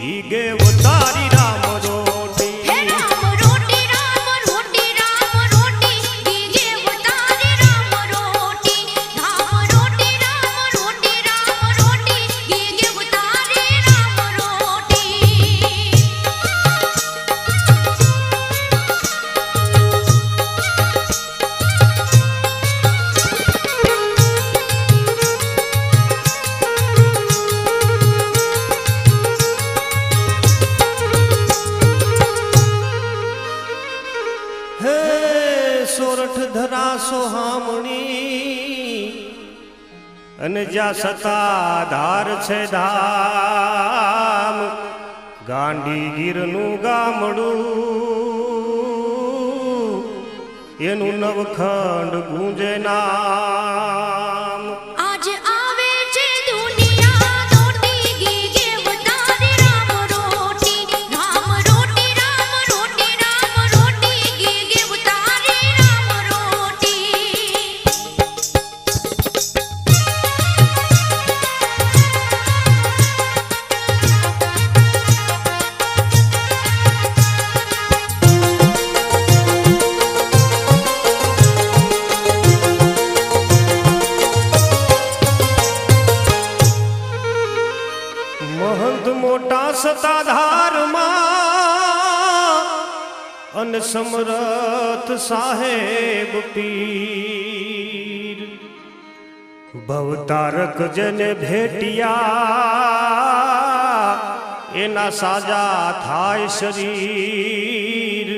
ಹೀಗೆ મામણી અને જ્યાં સતાધાર છે ધામ ગાંડીગીરનું ગામડું. એનું નવખંડ ગુંજે મોટા સતાધારમાં અને સમરથ સાહેબ પીર. ભવતારક જને ભેટિયા એના સાજા થાય શરીર.